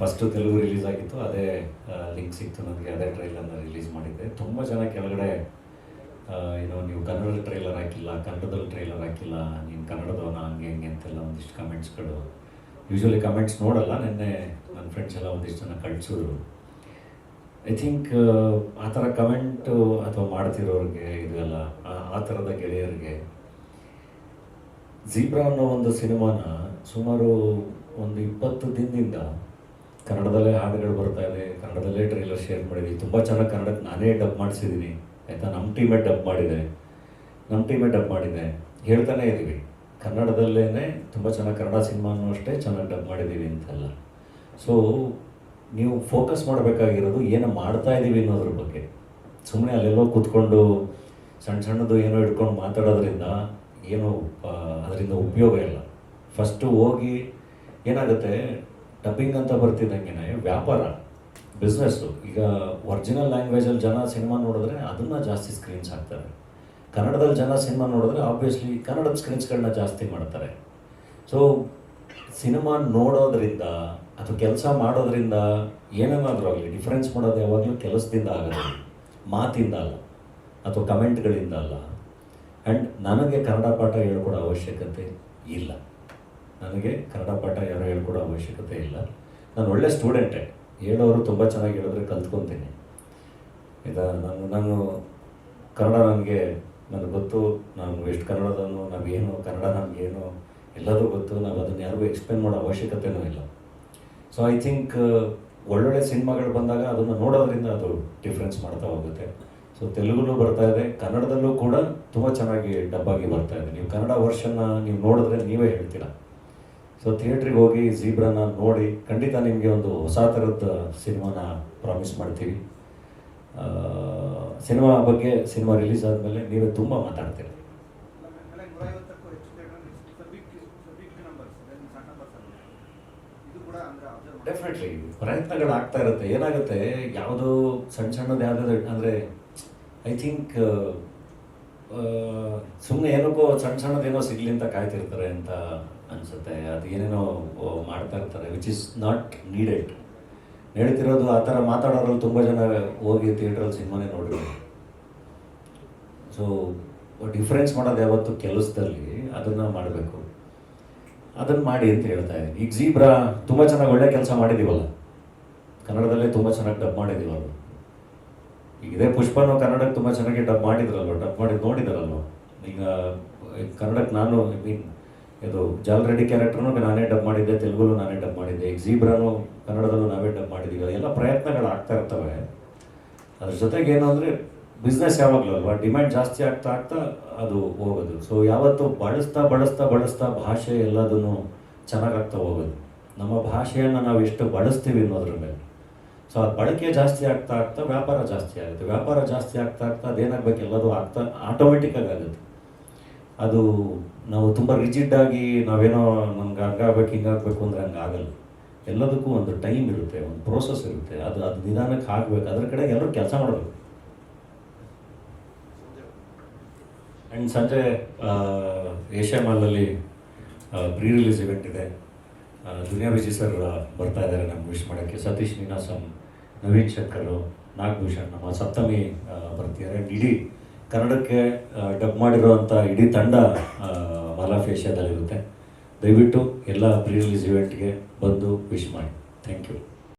First Telugu release ಆಗಿತ್ತು, ಅದೇ link ಸಿಕ್ತು ನನಗೆ, ಅದೇ ಟ್ರೈಲರ್ನ ರಿಲೀಸ್ ಮಾಡಿದ್ದೆ. ತುಂಬ ಜನ ಕೆಳಗಡೆ ಏನೋ ನೀವು ಕನ್ನಡದ ಟ್ರೈಲರ್ ಹಾಕಿಲ್ಲ, ಕನ್ನಡದಲ್ಲಿ ಟ್ರೈಲರ್ ಹಾಕಿಲ್ಲ, ನೀನು ಕನ್ನಡದವನ, ಹಂಗೆ, ಹಿಂಗೆ ಅಂತೆಲ್ಲ ಒಂದಿಷ್ಟು ಕಮೆಂಟ್ಸ್ಗಳು ಯೂಶ್ವಲಿ ಕಮೆಂಟ್ಸ್ ನೋಡಲ್ಲ, ನಿನ್ನೆ ನನ್ನ ಫ್ರೆಂಡ್ಸ್ ಎಲ್ಲ ಒಂದಿಷ್ಟು ಜನ ಕಳಿಸಿದ್ರು. ಐ ಥಿಂಕ್ ಆ ಥರ ಕಮೆಂಟು ಅಥವಾ ಮಾಡ್ತಿರೋರಿಗೆ ಇದೆಲ್ಲ ಆ- ಥರದ ಗೆಳೆಯರಿಗೆ ಜೀಬ್ರಾ ಅನ್ನೋ ಒಂದು ಸಿನಿಮಾನ ಸುಮಾರು ಒಂದು ಇಪ್ಪತ್ತು ದಿನದಿಂದ ಕನ್ನಡದಲ್ಲೇ ಹಾಡುಗಳು ಬರ್ತಾ ಇದೆ, ಕನ್ನಡದಲ್ಲೇ ಟ್ರೈಲರ್ ಶೇರ್ ಮಾಡಿದ್ವಿ. ತುಂಬ ಚೆನ್ನಾಗಿ ಕನ್ನಡಕ್ಕೆ ನಾನೇ ಡಬ್ ಮಾಡಿಸಿದ್ದೀನಿ ಆಯಿತಾ? ನಮ್ಮ ಟೀಮೇ ಡಬ್ ಮಾಡಿದೆ. ನಮ್ಮ ಟೀಮೇ ಡಬ್ ಮಾಡಿದೆ. ಹೇಳ್ತಾನೆ ಇದ್ದೀವಿ ಕನ್ನಡದಲ್ಲೇ ತುಂಬ ಚೆನ್ನಾಗಿ ಕನ್ನಡ ಸಿನಿಮಾನು ಅಷ್ಟೇ ಚೆನ್ನಾಗಿ ಡಬ್ ಮಾಡಿದ್ದೀವಿ ಅಂತೆಲ್ಲ. ಸೊ ನೀವು ಫೋಕಸ್ ಮಾಡಬೇಕಾಗಿರೋದು ಏನು ಮಾಡ್ತಾ ಇದ್ದೀವಿ ಅನ್ನೋದ್ರ ಬಗ್ಗೆ. ಸುಮ್ಮನೆ ಅಲ್ಲೆಲ್ಲೋ ಕೂತ್ಕೊಂಡು ಸಣ್ಣ ಸಣ್ಣದು ಏನೋ ಇಟ್ಕೊಂಡು ಮಾತಾಡೋದ್ರಿಂದ ಏನು ಅದರಿಂದ ಉಪಯೋಗ ಇಲ್ಲ. ಫಸ್ಟು ಹೋಗಿ ಏನಾಗುತ್ತೆ? ಡಬ್ಬಿಂಗ್ ಅಂತ ಬರ್ತಿದ್ದಂಗೆ ವ್ಯಾಪಾರ ಬಿಸ್ನೆಸ್ಸು ಈಗ ಒರಿಜಿನಲ್ ಲ್ಯಾಂಗ್ವೇಜಲ್ಲಿ ಜನ ಸಿನಿಮಾ ನೋಡಿದ್ರೆ ಅದನ್ನು ಜಾಸ್ತಿ ಸ್ಕ್ರೀನ್ಸ್ ಹಾಕ್ತಾರೆ. ಕನ್ನಡದಲ್ಲಿ ಜನ ಸಿನಿಮಾ ನೋಡಿದ್ರೆ ಆಬ್ವಿಯಸ್ಲಿ ಕನ್ನಡದ ಸ್ಕ್ರೀನ್ಸ್ಗಳನ್ನ ಜಾಸ್ತಿ ಮಾಡ್ತಾರೆ. ಸೊ ಸಿನಿಮಾ ನೋಡೋದ್ರಿಂದ ಅಥವಾ ಕೆಲಸ ಮಾಡೋದ್ರಿಂದ ಏನೇನಾದರೂ ಆಗಲಿ ಡಿಫ್ರೆನ್ಸ್ ಮಾಡೋದು ಯಾವಾಗಲೂ ಕೆಲಸದಿಂದ ಆಗೋದು ಮಾತಿಂದ ಅಲ್ಲ, ಅಥವಾ ಕಮೆಂಟ್ಗಳಿಂದ ಅಲ್ಲ. ಆ್ಯಂಡ್ ನನಗೆ ಕನ್ನಡ ಪಾಠ ಹೇಳ್ಕೊಡೋ ಅವಶ್ಯಕತೆ ಇಲ್ಲ. ನನಗೆ ಕನ್ನಡ ಪಾಠ ಯಾರು ಹೇಳ್ಕೊಡೋ ಅವಶ್ಯಕತೆ ಇಲ್ಲ. ನಾನು ಒಳ್ಳೆ ಸ್ಟೂಡೆಂಟೇ ಹೇಳೋರು ತುಂಬ ಚೆನ್ನಾಗಿ ಹೇಳಿದ್ರೆ ಕಲ್ತ್ಕೊತೀನಿ. ಇದು ನಾನು ನಾನು ಕನ್ನಡ ನನಗೆ ನನಗೆ ಗೊತ್ತು. ನಾನು ಎಷ್ಟು ಕನ್ನಡದನ್ನು ನಾವೇನು, ಕನ್ನಡ ನಮಗೇನು, ಎಲ್ಲದೂ ಗೊತ್ತು. ನಾವು ಅದನ್ನು ಯಾರಿಗೂ ಎಕ್ಸ್ಪ್ಲೇನ್ ಮಾಡೋ ಅವಶ್ಯಕತೆಯೂ ಇಲ್ಲ. ಸೊ ಐ ಥಿಂಕ್ ಒಳ್ಳೊಳ್ಳೆ ಸಿನಿಮಾಗಳು ಬಂದಾಗ ಅದನ್ನು ನೋಡೋದ್ರಿಂದ ಅದು ಡಿಫ್ರೆನ್ಸ್ ಮಾಡ್ತಾ ಹೋಗುತ್ತೆ. ಸೊ ತೆಲುಗುನೂ ಬರ್ತಾ ಇದೆ. ಕನ್ನಡದಲ್ಲೂ ಕೂಡ ತುಂಬ ಚೆನ್ನಾಗಿ ಡಬ್ಬಾಗಿ ಬರ್ತಾ ಇದೆ. ನೀವು ಕನ್ನಡ ವರ್ಷನ್ನ ನೀವು ನೋಡಿದ್ರೆ ನೀವೇ ಹೇಳ್ತೀರಾ? ಸೊ ಥಿಯೇಟ್ರಿಗೆ ಹೋಗಿ ಝೀಬ್ರನ್ನ ನೋಡಿ ಖಂಡಿತ ನಿಮಗೆ ಒಂದು ಹೊಸ ಥರದ ಸಿನಿಮಾನ ಪ್ರಾಮಿಸ್ ಮಾಡ್ತೀವಿ. ಸಿನಿಮಾ ಬಗ್ಗೆ ಸಿನಿಮಾ ರಿಲೀಸ್ ಆದಮೇಲೆ ನೀವೇ ತುಂಬ ಮಾತಾಡ್ತೀರ. ಡೆಫಿನೆಟ್ಲಿ ಪ್ರಯತ್ನಗಳು ಆಗ್ತಾ ಇರುತ್ತೆ. ಏನಾಗುತ್ತೆ, ಯಾವುದೋ ಸಣ್ಣ ಸಣ್ಣದು ಯಾವುದಾದ್ರು ಅಂದರೆ ಐ ಥಿಂಕ್ ಸುಮ್ಮನೆ ಏನಕ್ಕೋ ಸಣ್ಣ ಸಣ್ಣದೇನೋ ಸಿಗಲಿ ಅಂತ ಕಾಯ್ತಿರ್ತಾರೆ ಅಂತ ಅನಿಸುತ್ತೆ. ಅದು ಏನೇನೋ ಮಾಡ್ತಾ ಇರ್ತಾರೆ ವಿಚ್ ಇಸ್ ನಾಟ್ ನೀಡೆಡ್ ಹೇಳ್ತಿರೋದು ಆ ಥರ ಮಾತಾಡೋರಲ್ಲಿ ತುಂಬ ಜನ ಹೋಗಿ ಥಿಯೇಟ್ರಲ್ಲಿ ಸಿನಿಮಾನೇ ನೋಡಿದ್ರು ಸೊ ಡಿಫ್ರೆನ್ಸ್ ಮಾಡೋದು ಯಾವತ್ತು ಕೆಲಸದಲ್ಲಿ ಅದನ್ನು ಮಾಡಬೇಕು. ಅದನ್ನು ಮಾಡಿ ಅಂತ ಹೇಳ್ತಾ ಇದ್ದೀನಿ. ಈಗ ಜೀಬ್ರಾ ತುಂಬ ಚೆನ್ನಾಗಿ ಒಳ್ಳೆ ಕೆಲಸ ಮಾಡಿದ್ದೀವಲ್ಲ ಕನ್ನಡದಲ್ಲೇ ತುಂಬ ಚೆನ್ನಾಗಿ ಡಬ್ ಮಾಡಿದ್ದೀವಲ್ಲ ಈಗ ಇದೇ ಪುಷ್ಪನು ಕನ್ನಡಕ್ಕೆ ತುಂಬ ಚೆನ್ನಾಗಿ ಡಬ್ ಮಾಡಿದ್ರಲ್ವ, ಡಬ್ ಮಾಡಿ ನೋಡಿದಾರಲ್ವ? ಈಗ ಕನ್ನಡಕ್ಕೆ ನಾನು ಐ ಮೀನ್ ಇದು ಜಾಲ್ ರೆಡ್ಡಿ ಕ್ಯಾರೆಕ್ಟರ್ನು ನಾನೇ ಡಬ್ ಮಾಡಿದ್ದೆ ತೆಲುಗುಲು ನಾನೇ ಡಬ್ ಮಾಡಿದ್ದೆ ಎಕ್ಸಿಬ್ರಾನು ಕನ್ನಡದಲ್ಲೂ ನಾವೇ ಡಬ್ ಮಾಡಿದ್ದೀವಿ. ಎಲ್ಲ ಪ್ರಯತ್ನಗಳು ಆಗ್ತಾ ಇರ್ತವೆ. ಅದ್ರ ಜೊತೆಗೆ ಏನು ಅಂದರೆ ಬಿಸ್ನೆಸ್ ಯಾವಾಗಲೂ ಅಲ್ವಾ? ಡಿಮ್ಯಾಂಡ್ ಜಾಸ್ತಿ ಆಗ್ತಾ ಆಗ್ತಾ ಅದು ಹೋಗೋದು. ಸೊ ಯಾವತ್ತು ಬಳಸ್ತಾ ಬಳಸ್ತಾ ಬಳಸ್ತಾ ಭಾಷೆ ಎಲ್ಲದನ್ನು ಚೆನ್ನಾಗಾಗ್ತಾ ಹೋಗೋದು. ನಮ್ಮ ಭಾಷೆಯನ್ನು ನಾವು ಎಷ್ಟು ಬಳಸ್ತೀವಿ ಅನ್ನೋದ್ರ ಮೇಲೆ. ಸೊ ಅದು ಬಳಕೆ ಜಾಸ್ತಿ ಆಗ್ತಾ ಆಗ್ತಾ ವ್ಯಾಪಾರ ಜಾಸ್ತಿ ಆಗುತ್ತೆ. ವ್ಯಾಪಾರ ಜಾಸ್ತಿ ಆಗ್ತಾ ಆಗ್ತಾ ಅದೇನಾಗಬೇಕು ಎಲ್ಲದೂ ಆಗ್ತಾ ಆಟೋಮೆಟಿಕ್ಕಾಗಿ ಆಗುತ್ತೆ. ಅದು ನಾವು ತುಂಬ ರಿಜಿಡ್ ಆಗಿ ನಾವೇನೋ ನಮ್ಗೆ ಹಂಗಾಗ್ಬೇಕು ಹಿಂಗಾಗಬೇಕು ಅಂದರೆ ಹಂಗೆ ಆಗಲ್ಲ. ಎಲ್ಲದಕ್ಕೂ ಒಂದು ಟೈಮ್ ಇರುತ್ತೆ, ಒಂದು ಪ್ರೋಸೆಸ್ ಇರುತ್ತೆ. ಅದು ಅದು ನಿಧಾನಕ್ಕೆ ಆಗಬೇಕು. ಅದ್ರ ಕಡೆ ಎಲ್ಲರೂ ಕೆಲಸ ಮಾಡಬೇಕು. ಆ್ಯಂಡ್ ಸಂಜೆ ಏಷ್ಯಾ ಮಾಲಲ್ಲಿ ಪ್ರೀ ರಿಲೀಸ್ ಇವೆಂಟ್ ಇದೆ. ದುನಿಯಾ ವಿಜಯ್ ಸರ್ ಬರ್ತಾ ಇದ್ದಾರೆ, ನಮ್ಗೆ ವಿಶ್ ಮಾಡೋಕ್ಕೆ. ಸತೀಶ್ ನೀನಾಸಂ ನವೀನ್ ಶಂಕರ್ ನಾಗಭೂಷಣ್ ನಮ್ಮ ಸಪ್ತಮಿ ಬರ್ತಿದ್ದಾರೆ. ಇಡೀ ಕನ್ನಡಕ್ಕೆ ಡಬ್ ಮಾಡಿರುವಂಥ ಇಡೀ ತಂಡ ಮಾಲಾಫ್ ಏಷ್ಯಾದಲ್ಲಿರುತ್ತೆ ದಯವಿಟ್ಟು ಎಲ್ಲ ಪ್ರೀ ರಿಲೀಸ್ ಇವೆಂಟ್ಗೆ ಬಂದು ವಿಶ್ ಮಾಡಿ. Thank you